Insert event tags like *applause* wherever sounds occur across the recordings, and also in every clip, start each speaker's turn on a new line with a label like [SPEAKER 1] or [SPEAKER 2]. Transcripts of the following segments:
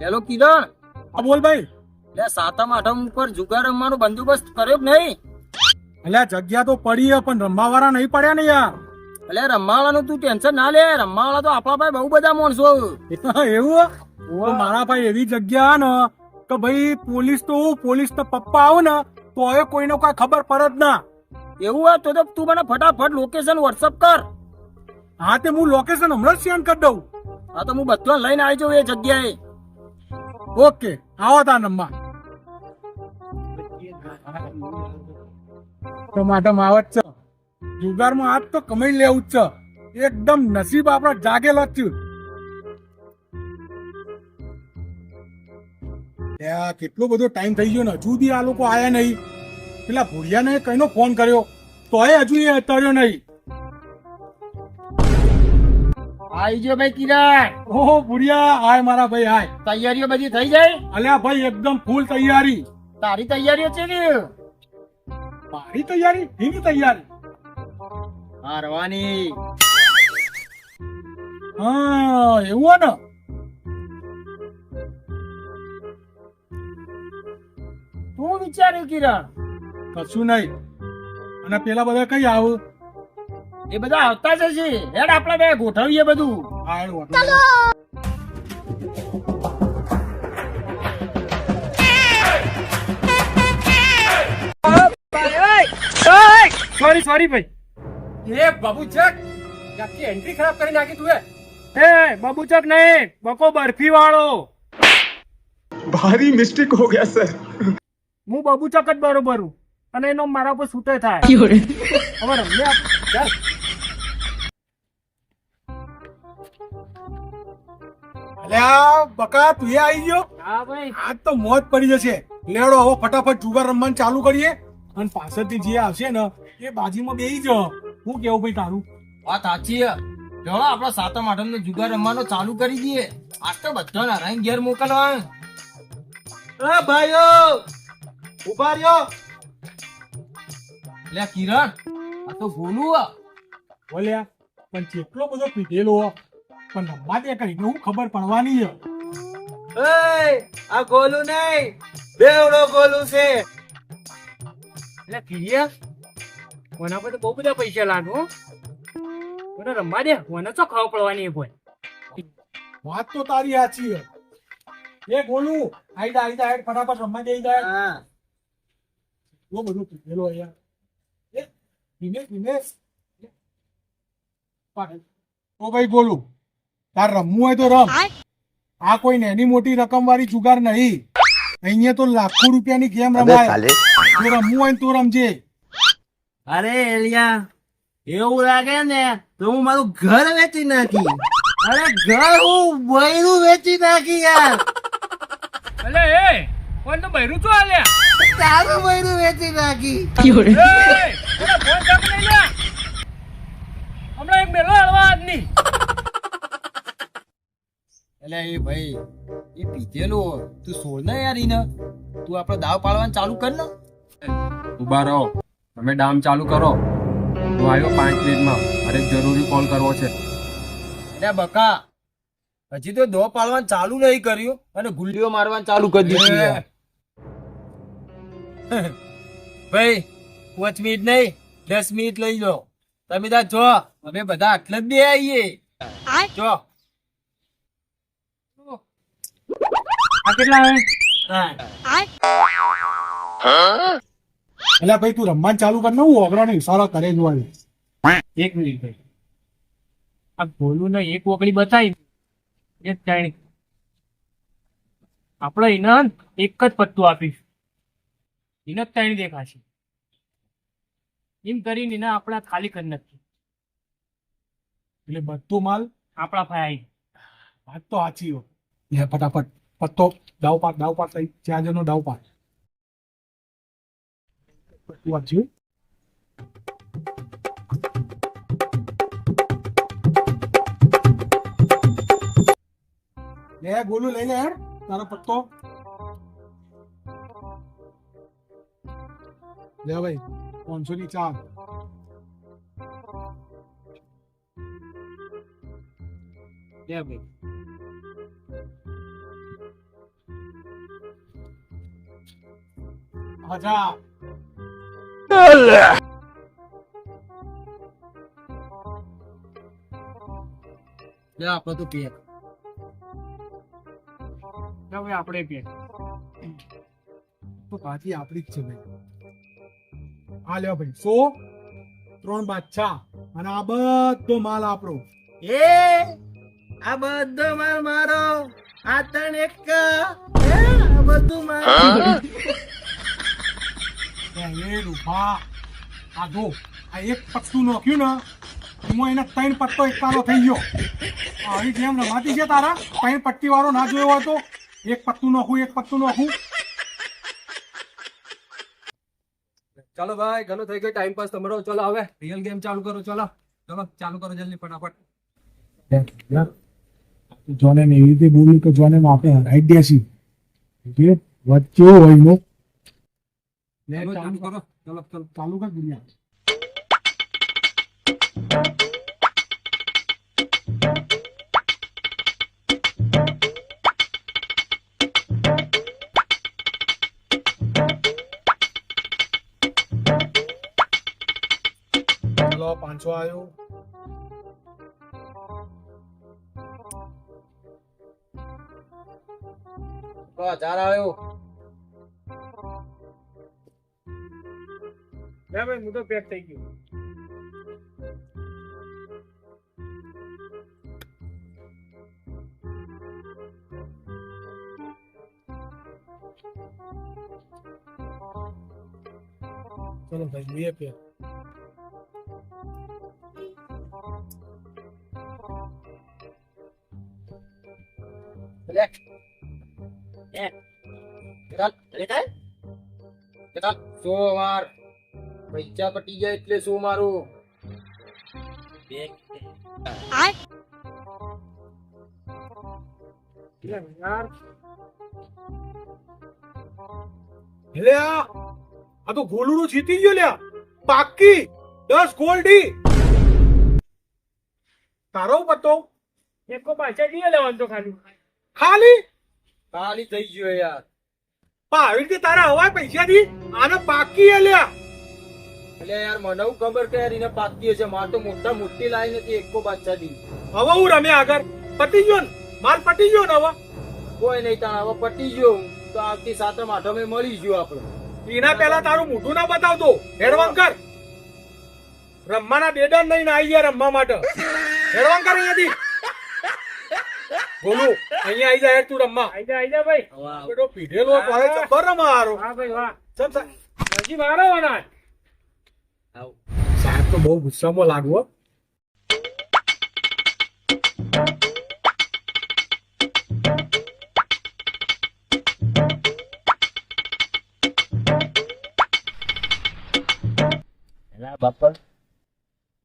[SPEAKER 1] Hello કિરણ.
[SPEAKER 2] હા બોલ ભાઈ.
[SPEAKER 1] લે સાતમ આઠમ ઉપર જુગાર રમવાનો બંદોબસ્ત કર્યો કે નહીં?
[SPEAKER 2] અલ્યા જગ્યા તો પડી હે પણ રમવા વાળા નહીં પડ્યા ને યાર.
[SPEAKER 1] એટલે રમવાવાળાનું તું ટેન્શન ના લે. રમવાવાળા તો આપણા પાસે બહુ બધા માણસો
[SPEAKER 2] એવું? ઓ મારા ભાઈ એવી જગ્યા ને કે ભાઈ પોલીસ તો પોલીસ તો પપ્પા આવું ને તો હવે કોઈનો કાંઈ ખબર પડે જ ના.
[SPEAKER 1] એવું હોય તો તું મને ફટાફટ લોકેશન વોટ્સઅપ કર.
[SPEAKER 2] હા તે હું લોકેશન હમણાં સેન્ડ કરી દઉં.
[SPEAKER 1] હા તો હું બધું લઈને આવી જાઉં એ જગ્યાએ.
[SPEAKER 2] ઓકે આવો તા નંબર. તો ટમાટમ આવત છે. જુગારમાં આજ તો કમાઈ લેવું જ છે. એકદમ નસીબ આપણા જાગેલો જ લ્યા, કેટલો બધો ટાઈમ થઈ ગયો ને હજુ બી આ લોકો આયા નહીં. પેલા ભૂરિયાને કઈનો ફોન કર્યો. તોય હજુ એ અતર્યો નહીં.
[SPEAKER 1] આવી ગયો ભાઈ કિરણ.
[SPEAKER 2] ઓહો ભુરિયા આય મારા ભાઈ હાય
[SPEAKER 1] તૈયારીઓ બધી થઈ જાય
[SPEAKER 2] અલ્યા ભાઈ એકદમ ફૂલ તૈયારી.
[SPEAKER 1] તારી તૈયારીઓ છે ને
[SPEAKER 2] મારી તૈયારી? એની તૈયારી?
[SPEAKER 1] હારવાની.
[SPEAKER 2] હા એવું ને?
[SPEAKER 1] તું વિચાર્યું કિરણ?
[SPEAKER 2] કશું નહીં. અને પેલા બધા કઈ આવું?
[SPEAKER 1] એ બધા આવતા જશે હેડ આપણે બે ગોઠવીએ બધું. સોરી સોરી ભાઈ.
[SPEAKER 2] એ બાબુચક આખી એન્ટ્રી ખરાબ કરી નાખી તું
[SPEAKER 1] એ. બાબુચક નહીં બકો બરફી વાળો.
[SPEAKER 3] ભારી મિસ્ટેક હો ગયા સર
[SPEAKER 1] હું બબુચક જ બરોબર હું. અને એનો મારા પર છૂટે થાય. હવે રમ્યા ચાલ.
[SPEAKER 2] અલ્યા બકા તું આવી ગયો?
[SPEAKER 1] હા ભાઈ.
[SPEAKER 2] આજ તો મોજ પડી જશે. લેડો હવે ફટાફટ જુગાર રમવાનું ચાલુ કરીએ. અને પાછળથી જે આવશે ને એ બાજીમાં બેસી જ. હું કેવું ભાઈ તારું?
[SPEAKER 1] વાત સાચી છે. ચલો આપણે સાતમ આઠમ નો જુગાર રમવાનો ચાલુ કરી દઈએ. આજ તો બધા નારાયણ ઘેર મોકલવા
[SPEAKER 2] એ ભાઈઓ ઊભા રહ્યો.
[SPEAKER 1] લે કિરણ. આ તો ભૂલું હે.
[SPEAKER 2] બોલ્યા પણ કેટલો બધો પીધેલો પણ રમવા દે કઈ હું ખબર પડવાની છે
[SPEAKER 4] આ ગોલું નહીં બેવડો ગોલું છે.
[SPEAKER 1] એટલે કિરિયા કોના પર તો બહુ બધા પૈસા લાગો કોને રમવા દે કોને તો ખાવા પડવાની કોઈ.
[SPEAKER 2] વાત તો તારી સાચી છે એ ગોલું આઈ જા આઈ જા હેડ ફટાફટ રમવા દે જાય
[SPEAKER 4] હા.
[SPEAKER 2] બહુ બધું પીધેલો અહીંયા તો ભાઈ બોલું તાર રમવું હોય તો રમ. આ કોઈ નેની મોટી રકમ વાળી જુગાર નહીં. અહીંયા તો લાખો રૂપિયાની ગેમ રમાય. જો રમવું હોય તો રમજે.
[SPEAKER 4] અરે એલિયા એવું લાગે ને તો હું મારું ઘર વેચી નાખી. અરે ઘર હું બૈરું વેચી નાખી યાર.
[SPEAKER 1] અલે એ કોણ તો બૈરું છો આલ્યા.
[SPEAKER 4] તારું બૈરું વેચી નાખી.
[SPEAKER 1] ફોન કાપ લઈ લે હમણાં એક મેલો હળવા આજની એટલે એ ભાઈ એ પીધેલો તું સોળ ને યાર ઈને. તું આપણે દાવ પાડવાનું ચાલુ કર ને.
[SPEAKER 5] ઊભા રહો. તમે ડામ ચાલુ કરો. હું આવ્યો પાંચ મિનિટમાં. અરે જરૂરી કોલ કરવો છે.
[SPEAKER 1] એટલે બકા હજી તો દો પાડવાનું ચાલુ નહીં કર્યું અને ગુલ્લીઓ મારવાનું ચાલુ કરી દીધું ભાઈ પાંચ મિનિટ નહીં દસ મિનિટ લઈ લો. તમે તા જો અમે બધા આટલે જ બે આવીએ જો. આ કેટલા આવે?
[SPEAKER 2] એટલે ભાઈ તું રમવાનું ચાલુ કર ને હું ઓગળાનો ઇશારો કરે જોવાનું
[SPEAKER 1] એક મિનિટ ભાઈ. આ ભોલું ને એક ઓકળી બતાવી એ જ આપણે એને એક જ પત્તું આપીશ. એને ત્રણ દેખાશે. એમ કરીને એને આપણા ખાલી કરી નાખીએ
[SPEAKER 2] એટલે બધું માલ
[SPEAKER 1] આપણા ભાઈ
[SPEAKER 2] વાત તો સાચી હો. લે ફટાફટ. પત્તો દાવ પાક દાવ પાક થઈ. જ્યાં જનો દાવ પાક. વાંચ્યું લે ગોલું લઈ લે યાર તારો પત્તો. લે ભાઈ. પાંચસો ની ચાર
[SPEAKER 1] લે ભાઈ
[SPEAKER 2] હજાર
[SPEAKER 4] લે આપણે તો પેક
[SPEAKER 1] ભાઈ આપણે પે
[SPEAKER 2] તો પાછી આપણી જ છે ભાઈ આ લ્યો ભાઈ. સો ત્રણ બાદશાહ. અને આ બધો માલ આપણો.
[SPEAKER 4] એ આ બધો માલ મારો. આ ત્રણ એક બધું મારું.
[SPEAKER 2] એ એ રૂપા આ જો આ એક પત્તું નાખ્યું ને એમાં એને ત્રણ પત્તો એકાનો થઈ ગયો. આવી જેમ રમાતી છે તારા? ત્રણ પટ્ટી વાળો ના જોયો હોય તો? એક પત્તું નાખું એક પત્તું નાખું.
[SPEAKER 5] ચાલો ભાઈ ઘણો થઈ ગયો ટાઈમ પાસ તમારો. ચાલો હવે રિયલ ગેમ ચાલુ કરો ચાલો. ચલો ચાલુ કરો જલ્દી ફટાફટ.
[SPEAKER 2] જોને એવી રીતે બોલ્યું કે જોને આપણે હરાઈ દેસી જે વચ્ચે હોય નો.
[SPEAKER 5] ચાલુ કરો ચલો ચલો.
[SPEAKER 2] ચાલુ કર દુનિયા. ચલો પાંચસો આવ્યો.
[SPEAKER 4] હજાર આવ્યો.
[SPEAKER 1] ના ભાઈ હું તો પેક થઈ ગયો.
[SPEAKER 2] ચલો ભાઈ બે પે
[SPEAKER 4] સો વાર. પૈસા પટી જાય એટલે શું મારું.
[SPEAKER 1] લે યાર
[SPEAKER 2] એટલે આ. આ તો ગોલુડું જીતી ગયો લ્યા. પાકી દસ ગોલ્ડી તારો પતો
[SPEAKER 1] એકો પાછા જઈએ લેવાનું તો ખાલી.
[SPEAKER 2] ખાલી?
[SPEAKER 4] ખાલી થઈ ગયો યાર.
[SPEAKER 2] પા આવી રીતે તારા હવા પૈસા થી આને પાકી અલ્યા
[SPEAKER 4] એટલે યાર મને હું ખબર કે યાર એને પાકી હશે. માર તો મોટા મોટી લાઈ નથી એકો બાદશાહ દી
[SPEAKER 2] હવે હું રમે આગળ. પટી ગયો ને? માલ પટી ગયો ને હવે?
[SPEAKER 4] કોઈ નહીં તાણ હવે પટી ગયો હું. તો આવતી સાતમ આઠમે મળી ગયો આપણે.
[SPEAKER 2] એના પહેલા તારું મોઢું ના બતાવતો હેડવાંકર રમવાના બેડન નહીં આવી ગયા રમવા માટે. હેડવાંકર અહીંયાથી. બોલું અહીંયા આઈ જાય તું રમવા.
[SPEAKER 1] આઈ જા આઈ જા ભાઈ.
[SPEAKER 2] બેટો પીઢેલો તારે જબર રમવા હારો
[SPEAKER 1] હા ભાઈ વાહ
[SPEAKER 2] ચમ સા-
[SPEAKER 1] હજી મારો વના
[SPEAKER 4] આવ.
[SPEAKER 2] સાહેબ તો બહુ ગુસ્સામાં
[SPEAKER 6] લાગવો બાપા.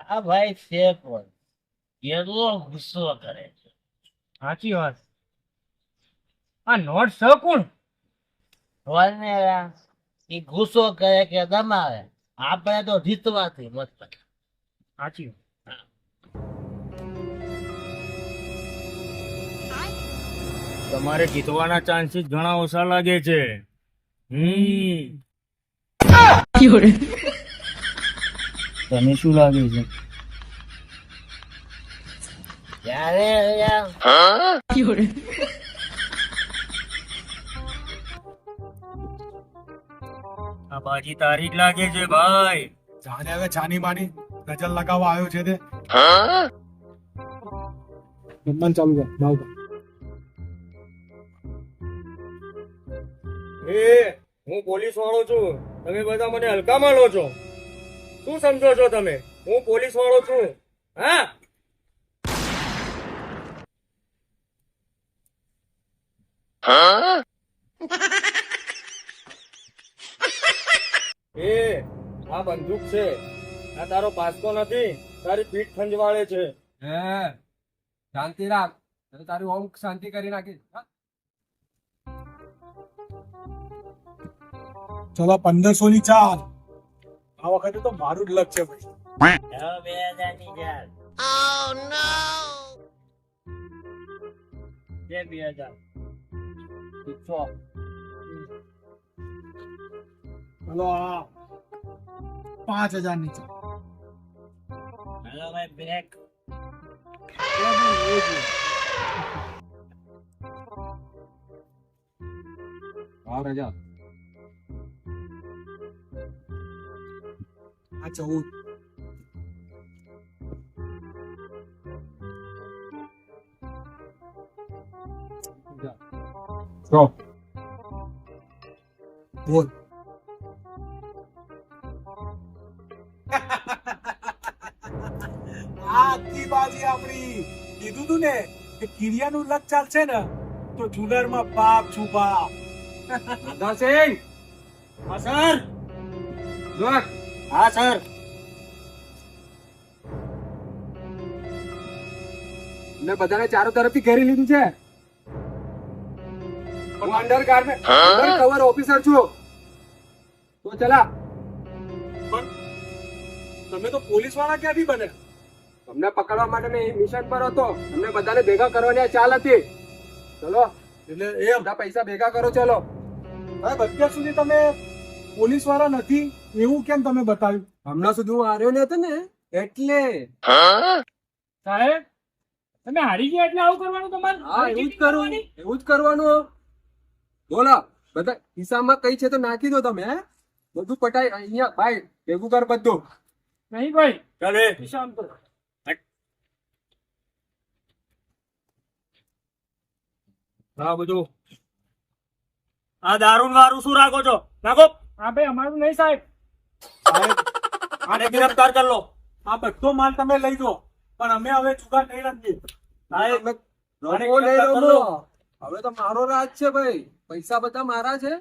[SPEAKER 6] આ ભાઈ છે પણ કેટલો ગુસ્સો કરે છે.
[SPEAKER 1] સાચી વાત. આ નોટ સ કોણ?
[SPEAKER 6] કોને એ ગુસ્સો કરે કે દમાવે આપણે તો જીતવાથી મત
[SPEAKER 1] સાચી તમારે જીતવાના ચાન્સીસ ઘણા ઓછા લાગે છે. હમ. તને શું લાગે છે? આ બાજી તારી જ લાગે છે ભાઈ.
[SPEAKER 2] જાને હવે છાની માની ગજલ લગાવવા આવ્યો છે તે. રમવાનું ચાલુ કર ભાવ
[SPEAKER 1] એ હું પોલીસ વાળો છું. તમે બધા મને હલકામાં લો છો. શું સમજો છો તમે? હું પોલીસ વાળો છું. હા? એ આ બંદૂક છે. આ તારો પાસકો નથી તારી પીઠ ખંજવાળે છે.
[SPEAKER 5] હે શાંતિ રાખ. તારી ઓમ શાંતિ કરી નાખી.
[SPEAKER 2] ચલો પંદરસો ની ચાર આ વખતે તો મારું જ લક છે ભાઈ.
[SPEAKER 6] બે હજાર. સો
[SPEAKER 2] ચલો આ પાંચ હજાર નીચે
[SPEAKER 6] હેલો ભાઈ બ્રેક
[SPEAKER 5] બાર હજાર
[SPEAKER 2] આ ચૌદ
[SPEAKER 5] સો
[SPEAKER 2] બોલ આ આખી બાજી આપણી કીધું તું ને કે કિરિયાનું લક ચાલશે ને તો જુલરમાં બાપ છુપા
[SPEAKER 5] દાસિંગ
[SPEAKER 6] હા સર.
[SPEAKER 5] જો
[SPEAKER 6] હા સર.
[SPEAKER 5] મેં બધાને ચારો તરફથી ઘેરી લીધું છે. હું under garment under cover officer છું. તો ચલા.
[SPEAKER 2] તમે તો પોલીસવાળા ક્યાંથી બને
[SPEAKER 5] તમને પકડવા માટે મેં મિશન પર હતો. તમને બધાને ભેગા કરવાની ચાલ હતી. ચલો.
[SPEAKER 2] એટલે એ
[SPEAKER 5] બધા પૈસા ભેગા કરો ચલો.
[SPEAKER 2] હવે અત્યાર સુધી તમે પોલીસવાળા નથી એવું કેમ તમે બતાવ્યું?
[SPEAKER 5] હમણાં સુધી હું હાર્યો ને હતો ને એટલે.
[SPEAKER 1] સાહેબ તમે હારી ગયા એટલે આવું કરવાનું તમારે?
[SPEAKER 5] હા એવું જ કરું. એવું જ કરવાનું. બોલો બધા ખિસ્સામાં કઈ છે તો નાખી દો તમે હે? બધું પટાઈ અહીંયા ભાઈ ભેગું કર બધું.
[SPEAKER 1] નહીં ભાઈ.
[SPEAKER 6] ચાલે.
[SPEAKER 1] ખિસ્સામાં તો
[SPEAKER 6] હા બધું. આ દારૂ વારું શું રાખો છો? નાખો.
[SPEAKER 1] હા ભાઈ અમારું નહીં સાહેબ.
[SPEAKER 6] આને ગિરફ્તાર કરી લો.
[SPEAKER 2] આ બધો માલ તમે લઈ દો પણ અમે હવે ચુકા નહીં
[SPEAKER 6] સાહેબ
[SPEAKER 5] રમો હવે તો મારો રાજ છે ભાઈ. પૈસા બધા મારા છે.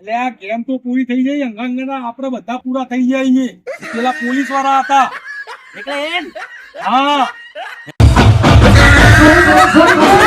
[SPEAKER 2] એટલે
[SPEAKER 1] આ
[SPEAKER 6] કેમ
[SPEAKER 2] ગેમ તો પૂરી થઈ જાય? અંગાંગના આપડે બધા પૂરા થઈ જાય પેલા પોલીસવાળા હતા.
[SPEAKER 6] એટલે
[SPEAKER 2] હા. Somos... *laughs*